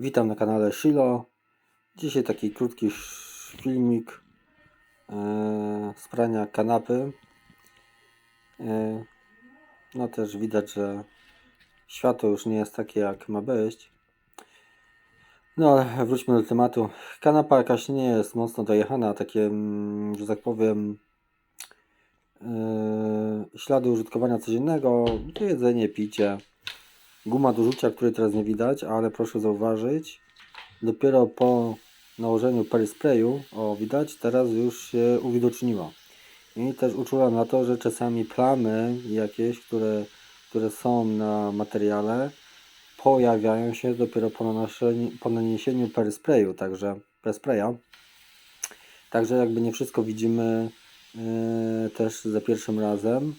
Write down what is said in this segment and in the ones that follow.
Witam na kanale Shilo. Dzisiaj taki krótki filmik e, z prania kanapy. E, no też widać, że światło już nie jest takie jak ma być. No ale wróćmy do tematu. Kanapa jakaś nie jest mocno dojechana, takie, mm, że tak powiem, e, ślady użytkowania codziennego, to jedzenie, picie. Guma do rzucia, której teraz nie widać, ale proszę zauważyć, dopiero po nałożeniu perisprayu, o widać, teraz już się uwidoczniła. I też uczulam na to, że czasami plamy jakieś, które, które są na materiale, pojawiają się dopiero po, nanoszeniu, po naniesieniu perisprayu, także perispraya. Także jakby nie wszystko widzimy yy, też za pierwszym razem.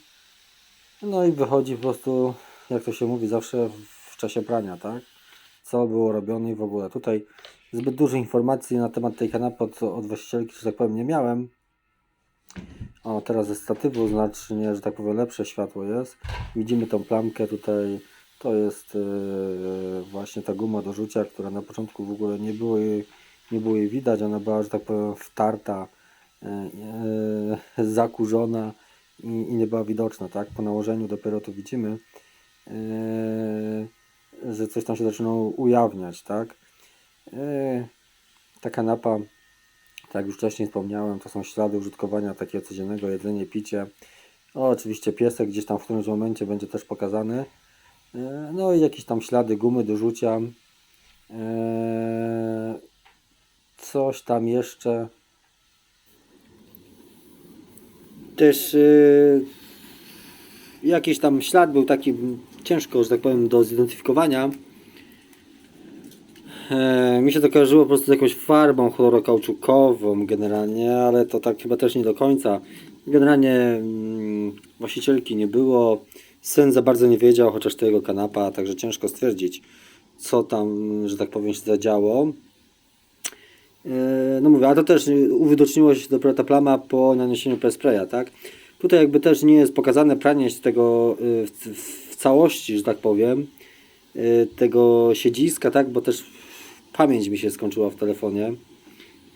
No i wychodzi po prostu, jak to się mówi, zawsze w czasie prania, tak? Co było robione i w ogóle. Tutaj zbyt dużo informacji na temat tej kanapy od, od właścicielki, że tak powiem, nie miałem. O, teraz ze statywu znacznie, że tak powiem, lepsze światło jest. Widzimy tą plamkę tutaj. To jest yy, właśnie ta guma do rzucia, która na początku w ogóle nie było jej, nie było jej widać. Ona była, że tak powiem, wtarta, yy, zakurzona i, i nie była widoczna, tak? Po nałożeniu dopiero to widzimy, że coś tam się zaczyna ujawniać, tak? Yy, ta kanapa, tak jak już wcześniej wspomniałem, to są ślady użytkowania takiego codziennego jedzenie, picie. O, oczywiście piesek gdzieś tam w którymś momencie będzie też pokazany. Yy, no i jakieś tam ślady gumy do rzucia. Yy, coś tam jeszcze. Też yy, jakiś tam ślad był taki ciężko, że tak powiem, do zidentyfikowania. E, mi się to kojarzyło po prostu z jakąś farbą chlorokauczukową generalnie, ale to tak chyba też nie do końca. Generalnie mm, właścicielki nie było, syn za bardzo nie wiedział, chociaż to jego kanapa, także ciężko stwierdzić, co tam, że tak powiem, się zadziało. E, No mówię, a to też uwidoczniło się dopiero ta plama po naniesieniu prespraya, tak? Tutaj jakby też nie jest pokazane pranie z tego w, w, w całości, że tak powiem, y, tego siedziska, tak? Bo też pamięć mi się skończyła w telefonie,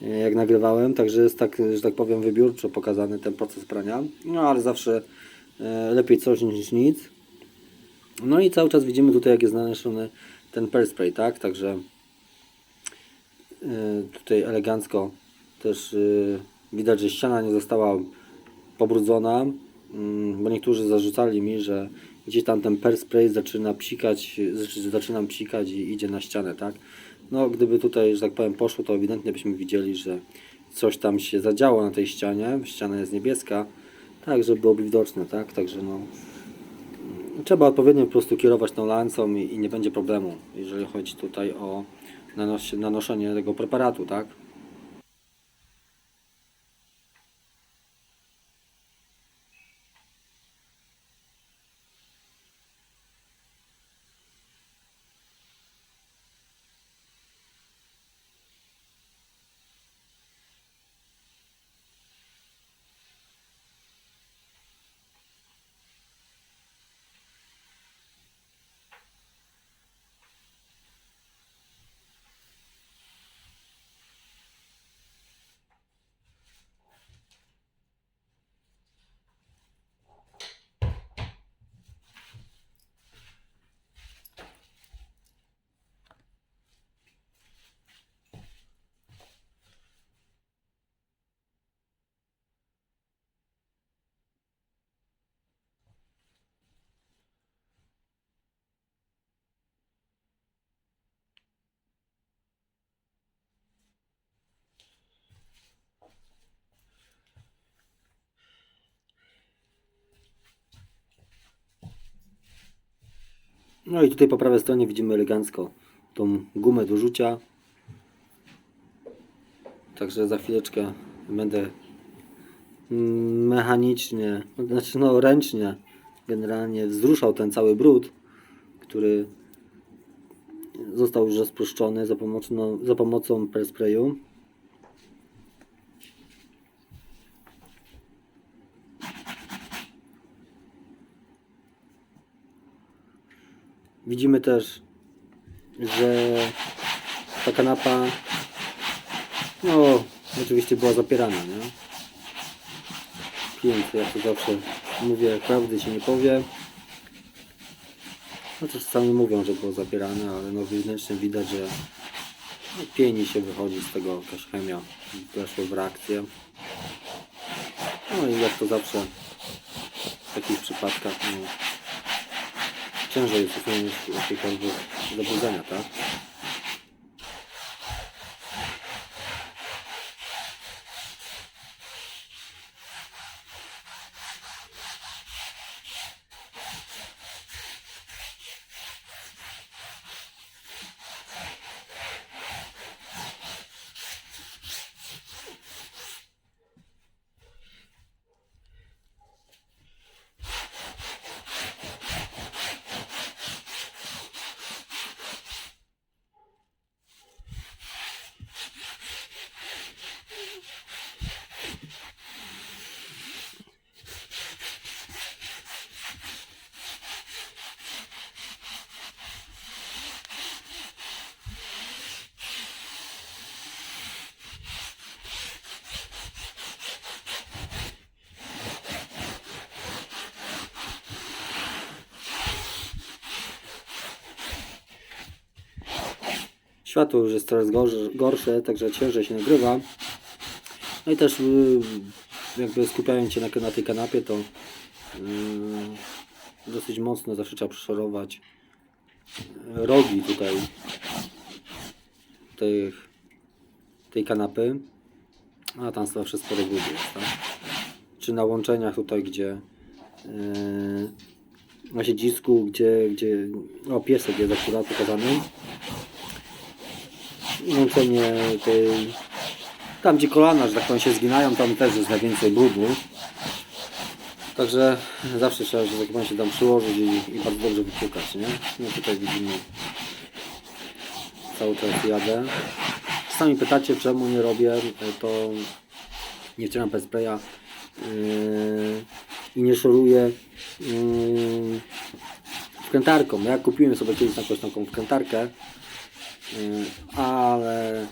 y, jak nagrywałem, także jest tak, że tak powiem, wybiórczo pokazany ten proces prania. No ale zawsze y, lepiej coś niż nic. No i cały czas widzimy tutaj, jak jest nanoszony ten perspray, tak? Także tutaj elegancko też widać, że ściana nie została pobrudzona, mm, bo niektórzy zarzucali mi, że gdzieś tam ten perspray zaczyna psikać, znaczy zaczynam psikać i idzie na ścianę, tak? No, gdyby tutaj, że tak powiem, poszło, to ewidentnie byśmy widzieli, że coś tam się zadziało na tej ścianie. Ściana jest niebieska, tak, żeby byłoby widoczne, tak? Także no, trzeba odpowiednio po prostu kierować tą lancą i, i nie będzie problemu, jeżeli chodzi tutaj o nanos nanoszenie tego preparatu, tak? No i tutaj po prawej stronie widzimy elegancko tą gumę do rzucia. Także za chwileczkę będę mechanicznie, znaczy no ręcznie generalnie wzruszał ten cały brud, który został już rozpuszczony za pomocą, za pomocą persprayu. Widzimy też, że ta kanapa no oczywiście była zapierana, nie? Klient, jak to zawsze mówię, prawdy się nie powie. No to sami mówią, że było zapierane, ale no wewnętrznie widać, że no, pieni się wychodzi z tego jakaś chemia, weszło w reakcję. No i jak to zawsze w takich przypadkach, no, ciężej jest usunąć jakiekolwiek zaburzenia, tak? Światło już jest coraz gorsze, także ciężej się nagrywa. No i też y, jakby skupiając się na, na tej kanapie, to y, dosyć mocno zawsze trzeba przeszorować rogi tutaj tych, tej kanapy. A tam zawsze sporo gubi jest, tak? Czy na łączeniach tutaj, gdzie yy, na siedzisku, gdzie, gdzie o piesek jest akurat pokazany łączenie tej tam gdzie kolana, że tak się zginają, tam też jest najwięcej brudu. Także zawsze trzeba, że tak się tam przyłożyć i, i bardzo dobrze wypłukać, nie? No tutaj widzimy cały czas jadę. Czasami pytacie czemu nie robię, to nie wcieram bez spraya yy, i nie szoruję yy, wkrętarką. Ja kupiłem sobie kiedyś jakąś taką wkrętarkę, ale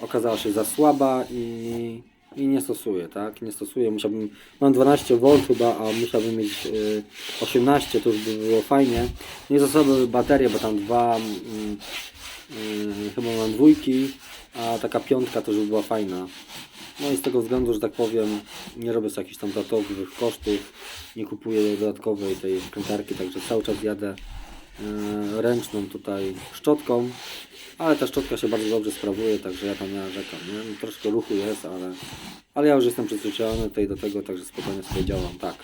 okazała się za słaba i, i nie stosuję, tak? Nie stosuję, musiałbym, mam 12 V chyba, a musiałbym mieć yy, 18, to już by było fajnie. Nie zasoby baterie, bo tam dwa, yy, yy, chyba mam dwójki, a taka piątka to już by była fajna. No i z tego względu, że tak powiem, nie robię sobie jakichś tam dodatkowych kosztów, nie kupuję dodatkowej tej wkrętarki, także cały czas jadę ręczną tutaj szczotką, ale ta szczotka się bardzo dobrze sprawuje, także ja tam nie narzekam, nie? Troszkę ruchu jest, ale, ale ja już jestem przyzwyczajony tutaj do tego, także spokojnie sobie działam, tak.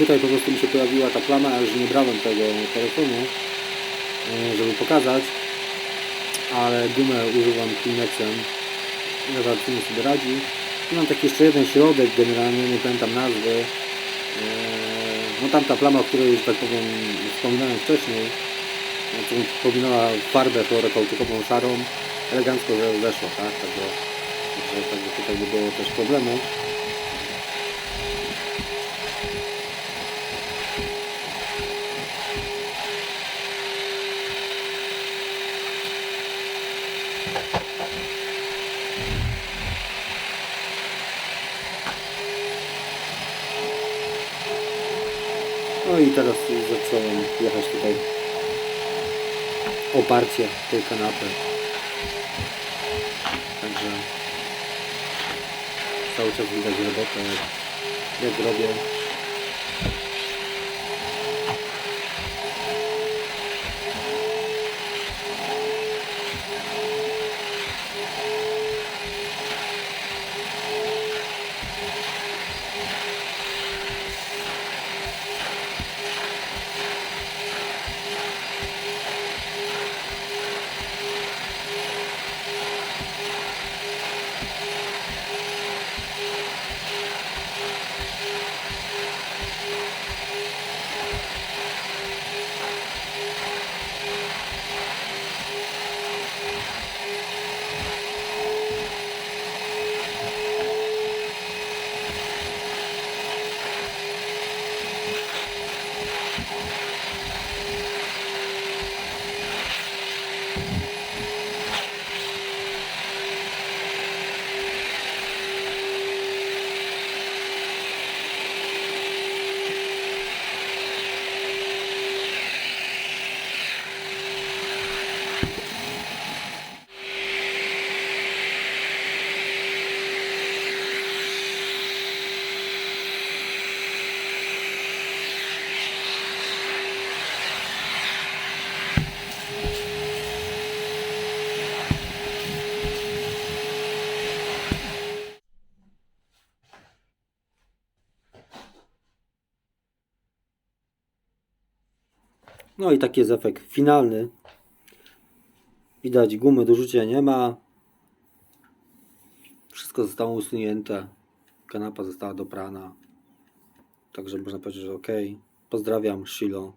Tutaj po prostu mi się pojawiła ta plama, a już nie brałem tego telefonu, e, żeby pokazać, ale gumę używam Kleenexem, rewelacyjnie sobie radzi. I mam taki jeszcze jeden środek generalnie, nie pamiętam nazwy, e, No tamta plama, o której, że tak powiem, wspominałem wcześniej, no, to przypominała farbę chlorokauczukową szarą, elegancko weszła, tak? Także, także tutaj nie było też problemu. No i teraz zacząłem jechać tutaj oparcie tej kanapy. Także cały czas widać robotę, jak, jak robię. No i taki jest efekt finalny. Widać gumy do rzucia nie ma. Wszystko zostało usunięte. Kanapa została doprana. Także można powiedzieć, że ok. Pozdrawiam, Shilo.